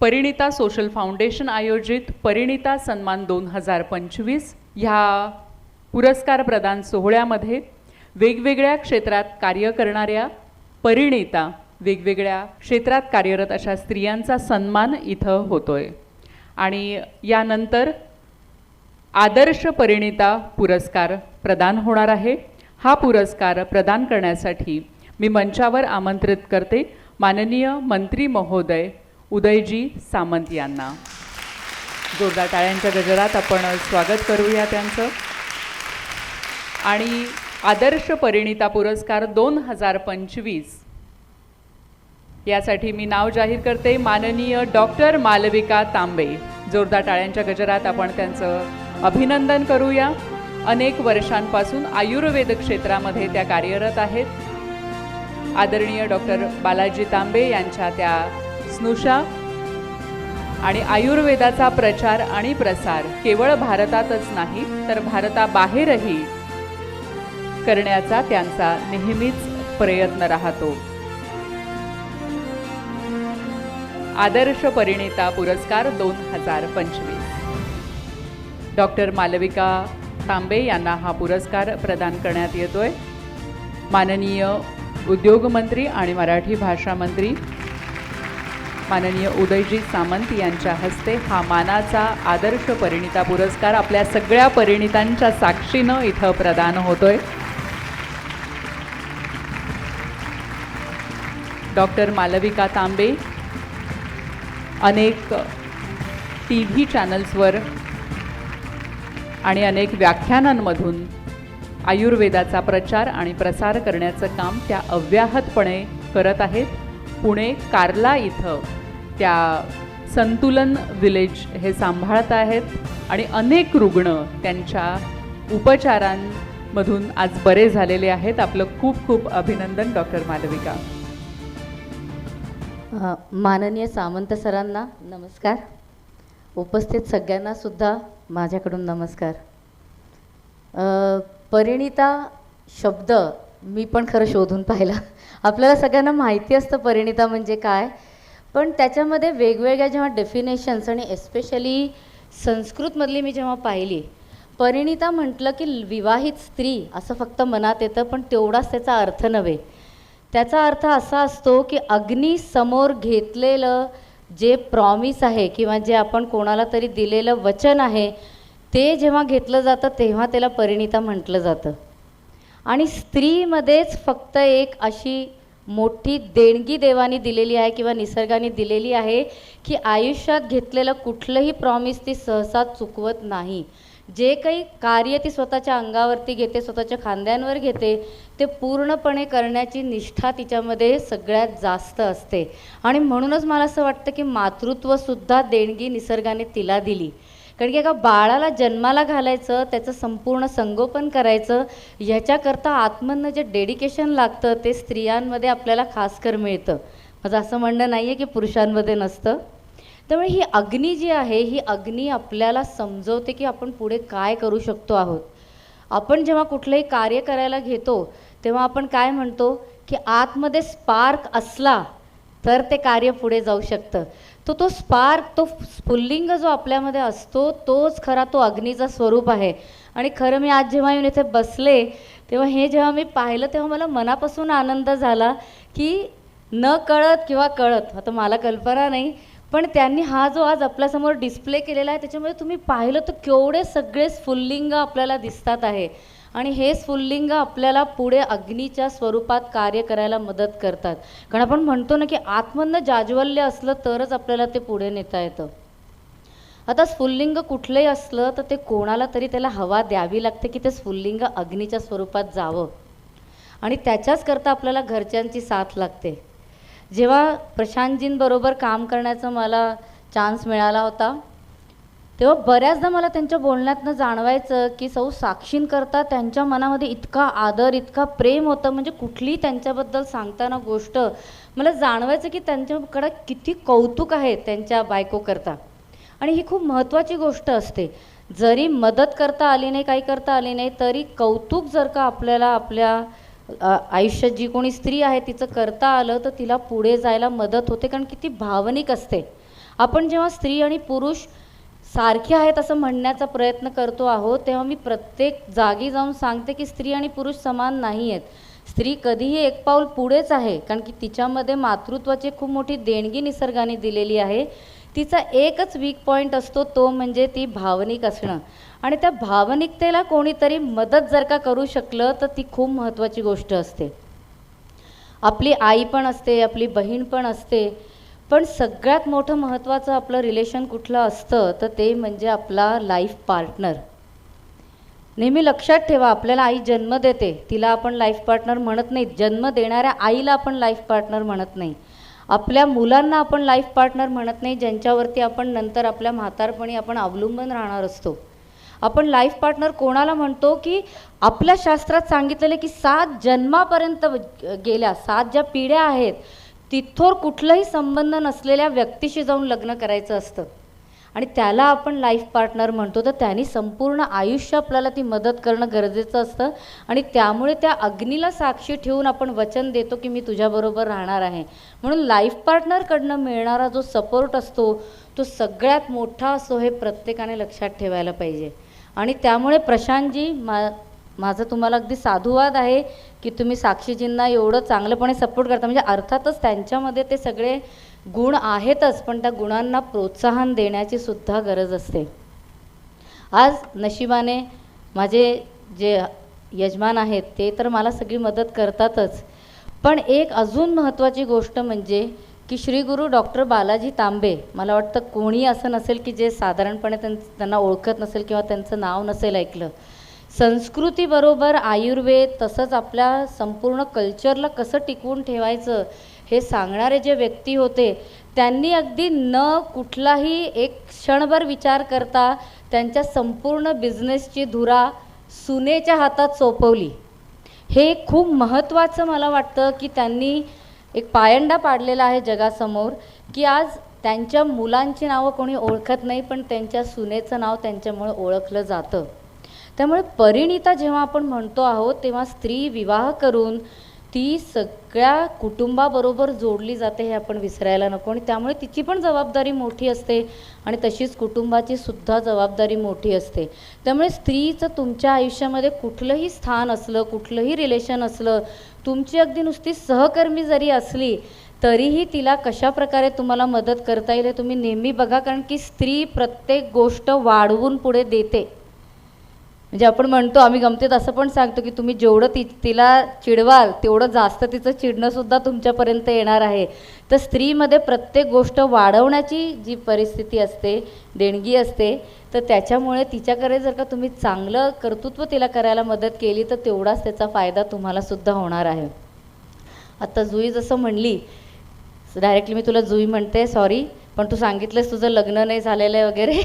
Parinita social foundation आयोजित परिणिता सन्मान दोन हजार पंचवीस ह्या पुरस्कार प्रदान सोहळ्यामध्ये वेगवेगळ्या क्षेत्रात कार्य करणाऱ्या परिणिता वेगवेगळ्या क्षेत्रात कार्यरत अशा स्त्रियांचा सन्मान इथं होतोय. आणि यानंतर आदर्श परिणिता पुरस्कार प्रदान होणार आहे. हा पुरस्कार प्रदान करण्यासाठी मी मंचावर आमंत्रित करते. माननीय मंत्री महोदय उदयजी सामंत यांना. जोरदार टाळ्यांच्या गजरात आपण स्वागत करूया त्यांचं. आणि आदर्श परिणिता पुरस्कार दोन हजार पंचवीस. यासाठी मी नाव जाहीर करते माननीय डॉक्टर मालविका तांबे. जोरदार टाळ्यांच्या गजरात आपण त्यांचं अभिनंदन करूया. अनेक वर्षांपासून आयुर्वेद क्षेत्रामध्ये त्या कार्यरत आहेत. आदरणीय डॉक्टर बालाजी तांबे यांच्या त्या स्नुषा आणि आयुर्वेदाचा प्रचार आणि प्रसार केवळ भारतातच नाही तर भारताबाहेरही करण्याचा त्यांचा नेहमीच प्रयत्न राहतो. आदर्श परिणेता पुरस्कार दोन हजार पंचवीस. डॉक्टर मालविका तांबे यांना हा पुरस्कार प्रदान करण्यात येतोय. माननीय उद्योगमंत्री आणि मराठी भाषा मंत्री माननीय उदयजी सामंत यांच्या हस्ते हा मानाचा आदर्श परिणिता पुरस्कार आपल्या सगळ्या परिणितांच्या साक्षीनं इथं प्रदान होतोय. डॉक्टर मालविका तांबे अनेक टी व्ही चॅनल्सवर आणि अनेक व्याख्यानांमधून आयुर्वेदाचा प्रचार आणि प्रसार करण्याचं काम त्या अव्याहतपणे करत आहेत. पुणे कार्ला इथं त्या संतुलन विलेज हे सांभाळत आहेत आणि अनेक रुग्ण त्यांच्या उपचारांमधून आज बरे झालेले आहेत. आपलं खूप खूप अभिनंदन डॉक्टर मालविका. माननीय सामंत सरांना नमस्कार. उपस्थित सगळ्यांना सुद्धा माझ्याकडून नमस्कार. परिणिता शब्द मी पण खरं शोधून पाहिला. आपल्याला सगळ्यांना माहिती असतं परिणिता म्हणजे काय? पण त्याच्यामध्ये वेगवेगळ्या जेव्हा डेफिनेशन्स आणि एस्पेशली संस्कृतमधली मी जेव्हा पाहिली परिणिता म्हटलं की विवाहित स्त्री असं फक्त मनात येतं पण तेवढाच त्याचा अर्थ नव्हे. त्याचा अर्थ असा असतो की अग्नी समोर घेतलेलं जे प्रॉमिस आहे किंवा जे आपण कोणाला तरी दिलेलं वचन आहे ते जेव्हा घेतलं जातं तेव्हा त्याला परिणिता म्हटलं जातं. आणि स्त्रीमध्येच फक्त एक अशी मोठी देणगी देवानी दिलेली आहे किंवा निसर्गाने दिलेली आहे की आयुष्यात घेतलेलं कुठलंही प्रॉमिस ती सहसा चुकवत नाही. जे काही कार्य ती स्वतःच्या अंगावरती घेते स्वतःच्या खांद्यांवर घेते ते पूर्णपणे करण्याची निष्ठा तिच्यामध्ये सगळ्यात जास्त असते. आणि म्हणूनच मला असं वाटतं की मातृत्वसुद्धा देणगी निसर्गाने तिला दिली. कारण की एका बाळाला जन्माला घालायचं त्याचं संपूर्ण संगोपन करायचं ह्याच्याकरता आत्मनं जे डेडिकेशन लागतं ते स्त्रियांमध्ये आपल्याला खासकर मिळतं. माझं असं म्हणणं नाही आहे की पुरुषांमध्ये नसतं. त्यामुळे ही अग्नी जी आहे ही अग्नी आपल्याला समजवते की आपण पुढे काय करू शकतो आहोत. आपण जेव्हा कुठलंही कार्य करायला घेतो तेव्हा आपण काय म्हणतो? की आतमध्ये स्पार्क असला तर ते कार्य पुढे जाऊ शकतं. तो तो स्पार्क तो स्फुल्लिंग जो आपल्यामध्ये असतो तोच खरा तो अग्नीचा स्वरूप आहे. आणि खरं मी आज जेव्हा येऊन इथे बसले तेव्हा हे जेव्हा मी पाहिलं तेव्हा मला मनापासून आनंद झाला की न कळत किंवा कळत आता मला कल्पना नाही पण त्यांनी हा जो आज आपल्यासमोर डिस्प्ले केलेला आहे त्याच्यामध्ये तुम्ही पाहिलं तर केवढे सगळे स्फुल्लिंग आपल्याला दिसतात आहे. आणि हे स्फुल्लिंग आपल्याला पुढे अग्नीच्या स्वरूपात कार्य करायला मदत करतात. कारण आपण म्हणतो ना की आतमधनं जाज्वल्य असलं तरच आपल्याला ते पुढे नेता येतं. आता स्फुल्लिंग कुठलंही असलं तर ते कोणाला तरी त्याला हवा द्यावी लागते की ते स्फुल्लिंग अग्नीच्या स्वरूपात जावं. आणि त्याच्याच करता आपल्याला घरच्यांची साथ लागते. जेव्हा प्रशांतजींबरोबर काम करण्याचा मला चान्स मिळाला होता तेव्हा बऱ्याचदा मला त्यांच्या बोलण्यातनं जाणवायचं की सौ साक्षींकरता त्यांच्या मनामध्ये इतका आदर इतका प्रेम होतं. म्हणजे कुठलीही त्यांच्याबद्दल सांगताना गोष्ट मला जाणवायचं की त्यांच्याकडं किती कौतुक आहे त्यांच्या बायकोकरता. आणि ही खूप महत्त्वाची गोष्ट असते. जरी मदत करता आली नाही काही करता आली नाही तरी कौतुक जर का आपल्याला आपल्या आयुष्यात जी कोणी स्त्री आहे तिचं करता आलं तर तिला पुढे जायला मदत होते कारण किती भावनिक असते. आपण जेव्हा स्त्री आणि पुरुष सारखे आहेत असं म्हणण्याचा प्रयत्न करतो आहोत तेव्हा मी प्रत्येक जागी जाऊन सांगते की स्त्री आणि पुरुष समान नाही आहेत. स्त्री कधीही एक पाऊल पुढेच आहे कारण की तिच्यामध्ये मातृत्वाची खूप मोठी देणगी निसर्गाने दिलेली आहे. तिचा एकच वीक पॉईंट असतो तो म्हणजे ती भावनिक असणं. आणि त्या भावनिकतेला कोणीतरी मदत जर का करू शकलं तर ती खूप महत्त्वाची गोष्ट असते. आपली आई पण असते आपली बहीण पण असते. पण सगळ्यात मोठं महत्त्वाचं आपलं रिलेशन कुठलं असतं तर ते म्हणजे आपला लाईफ पार्टनर नेहमी लक्षात ठेवा आपल्याला आई जन्म देते तिला आपण लाईफ पार्टनर म्हणत नाही जन्म देणाऱ्या आईला आपण लाईफ पार्टनर म्हणत नाही. आपल्या मुलांना आपण लाईफ पार्टनर म्हणत नाही ज्यांच्यावरती आपण नंतर आपल्या म्हातारपणी आपण अवलंबून राहणार असतो. आपण लाईफ पार्टनर कोणाला म्हणतो की आपल्या शास्त्रात सांगितलेलं की सात जन्मापर्यंत गेल्या सात ज्या पिढ्या आहेत तिथोर कुठलाही संबंध नसलेल्या व्यक्तीशी जाऊन लग्न करायचं असतं. आणि त्याला आपण लाईफ पार्टनर म्हणतो तर त्यांनी संपूर्ण आयुष्य आपल्याला ती मदत करणं गरजेचं असतं. आणि त्यामुळे त्या अग्नीला साक्षी ठेवून आपण वचन देतो की मी तुझ्याबरोबर राहणार आहे. म्हणून लाईफ पार्टनरकडनं मिळणारा जो सपोर्ट असतो तो सगळ्यात मोठा असतो हे प्रत्येकाने लक्षात ठेवायला पाहिजे. आणि त्यामुळे प्रशांतजी मा माझं तुम्हाला अगदी साधुवाद आहे की तुम्ही साक्षीजींना एवढं चांगलंपणे सपोर्ट करता. म्हणजे अर्थातच त्यांच्यामध्ये ते सगळे गुण आहेतच पण त्या गुणांना प्रोत्साहन देण्याची सुद्धा गरज असते. आज नशिबाने माझे जे यजमान आहेत ते तर मला सगळी मदत करतातच. पण एक अजून महत्त्वाची गोष्ट म्हणजे की श्री गुरु डॉक्टर बालाजी तांबे मला वाटतं कोणी असं नसेल की जे साधारणपणे त्यां त्यांना ओळखत नसेल किंवा त्यांचं नाव नसेल ऐकलं. संस्कृतीबरोबर आयुर्वेद तसंच आपल्या संपूर्ण कल्चरला कसं टिकवून ठेवायचं हे सांगणारे जे व्यक्ती होते त्यांनी अगदी न कुठलाही एक क्षणभर विचार करता त्यांच्या संपूर्ण बिझनेसची धुरा सुनेच्या हातात सोपवली. हे खूप महत्त्वाचं मला वाटतं की त्यांनी एक पायंडा पाडलेला आहे जगासमोर की आज त्यांच्या मुलांची नावं कोणी ओळखत नाही पण त्यांच्या सुनेचं नाव त्यांच्यामुळे ओळखलं जातं. त्यामुळे परिणिता जेव्हा आपण म्हणतो आहोत तेव्हा स्त्री विवाह करून ती सगळ्या कुटुंबाबरोबर जोडली जाते हे आपण विसरायला नको आणि त्यामुळे तिची पण जबाबदारी मोठी असते आणि तशीच कुटुंबाची सुद्धा जबाबदारी मोठी असते. त्यामुळे स्त्रीचं तुमच्या आयुष्यामध्ये कुठलंही स्थान असलं कुठलंही रिलेशन असलं तुमची अगदी नुसती सहकर्मी जरी असली तरीही तिला कशा प्रकारे तुम्हाला मदत करता येईल हे तुम्ही नेहमी बघा कारण की स्त्री प्रत्येक गोष्ट वाढवून पुढे देते. म्हणजे आपण म्हणतो आम्ही गमतीत असं पण सांगतो की तुम्ही जेवढं ती तिला चिडवाल तेवढं जास्त तिचं चिडणंसुद्धा तुमच्यापर्यंत येणार आहे. तर स्त्रीमध्ये प्रत्येक गोष्ट वाढवण्याची जी परिस्थिती असते देणगी असते तर त्याच्यामुळे तिच्याकडे जर का तुम्ही चांगलं कर्तृत्व तिला करायला मदत केली तर तेवढाच त्याचा फायदा तुम्हालासुद्धा होणार आहे. आता जुई जसं म्हणली डायरेक्टली मी तुला जुई म्हणते सॉरी पण तू सांगितलंस तुझं लग्न नाही झालेलं आहे वगैरे.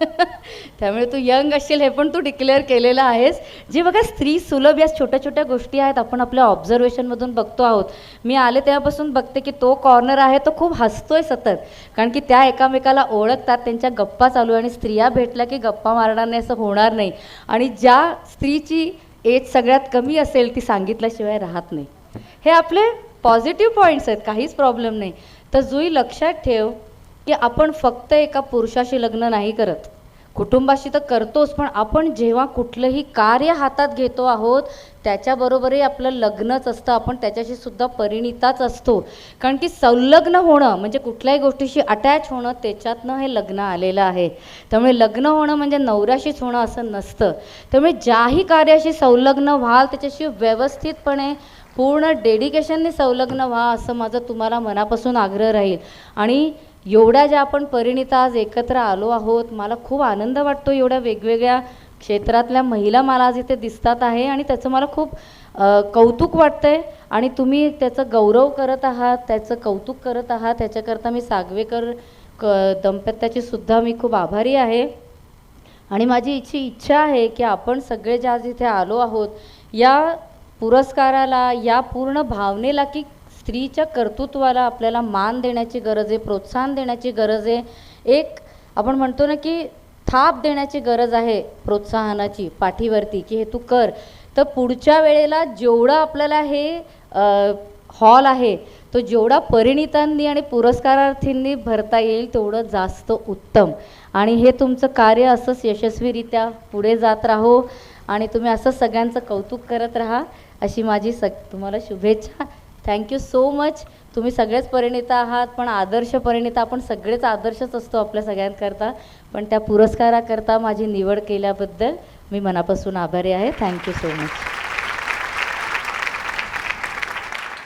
त्यामुळे तू यंग असशील हे पण तू डिक्लेअर केलेलं आहेस. जे बघा स्त्री सुलभ या छोट्या छोट्या गोष्टी आहेत. आपण आपल्या ऑब्झर्वेशनमधून बघतो आहोत. मी आले तेव्हापासून बघते की तो कॉर्नर आहे तो खूप हसतोय सतत. कारण की त्या एकामेकाला ओळखतात त्यांच्या गप्पा चालू आहे आणि स्त्रिया भेटल्या की गप्पा मारणार नाही असं होणार नाही. आणि ज्या स्त्रीची एज सगळ्यात कमी असेल ती सांगितल्याशिवाय राहत नाही. हे आपले पॉझिटिव्ह पॉईंट्स आहेत काहीच प्रॉब्लेम नाही. तर जुई लक्षात ठेव की आपण फक्त एका पुरुषाशी लग्न नाही करत. कुटुंबाशी तर करतोच पण आपण जेव्हा कुठलंही कार्य हातात घेतो आहोत त्याच्याबरोबरही आपलं लग्नच असतं. आपण त्याच्याशी सुद्धा परिणिताच असतो. कारण की संलग्न होणं म्हणजे कुठल्याही गोष्टीशी अटॅच होणं त्याच्यातनं हे लग्न आलेलं आहे. त्यामुळे लग्न होणं म्हणजे नवऱ्याशीच होणं असं नसतं. त्यामुळे ज्याही कार्याशी संलग्न व्हाल त्याच्याशी व्यवस्थितपणे पूर्ण डेडिकेशनने संलग्न व्हा असं माझं तुम्हाला मनापासून आग्रह राहील. आणि एवढ्या ज्या आपण परिणिता आज एकत्र आलो आहोत मला खूप आनंद वाटतो एवढ्या वेगवेगळ्या क्षेत्रातल्या महिला मला आज इथे दिसतात आहे आणि त्याचं मला खूप कौतुक वाटतं आहे आणि तुम्ही त्याचं गौरव करत आहात त्याचं कौतुक करत आहात त्याच्याकरता मी सागवेकर क दंपत्याची सुद्धा मी खूप आभारी आहे. आणि माझी इच्छी इच्छा आहे की आपण सगळे जे आज इथे आलो आहोत या पुरस्काराला या पूर्ण भावनेला की स्त्रीच्या कर्तृत्वाला आपल्याला मान देण्याची गरज आहे प्रोत्साहन देण्याची गरज आहे. एक आपण म्हणतो ना की थाप देण्याची गरज आहे प्रोत्साहनाची पाठीवरती की हे तू कर. तर पुढच्या वेळेला जेवढं आपल्याला हे हॉल आहे तो जेवढा परिणितांनी आणि पुरस्कारार्थींनी भरता येईल तेवढं जास्त उत्तम. आणि हे तुमचं कार्य असंच यशस्वीरित्या पुढे जात राहो आणि तुम्ही असंच सगळ्यांचं कौतुक करत राहा अशी माझी सग तुम्हाला शुभेच्छा. थँक्यू सो मच तुम्ही सगळेच परिणिता आहात पण आदर्श परिणिता आपण सगळेच आदर्शच असतो आपल्या सगळ्यांकरता. पण त्या पुरस्काराकरता माझी निवड केल्याबद्दल मी मनापासून आभारी आहे. Thank you so much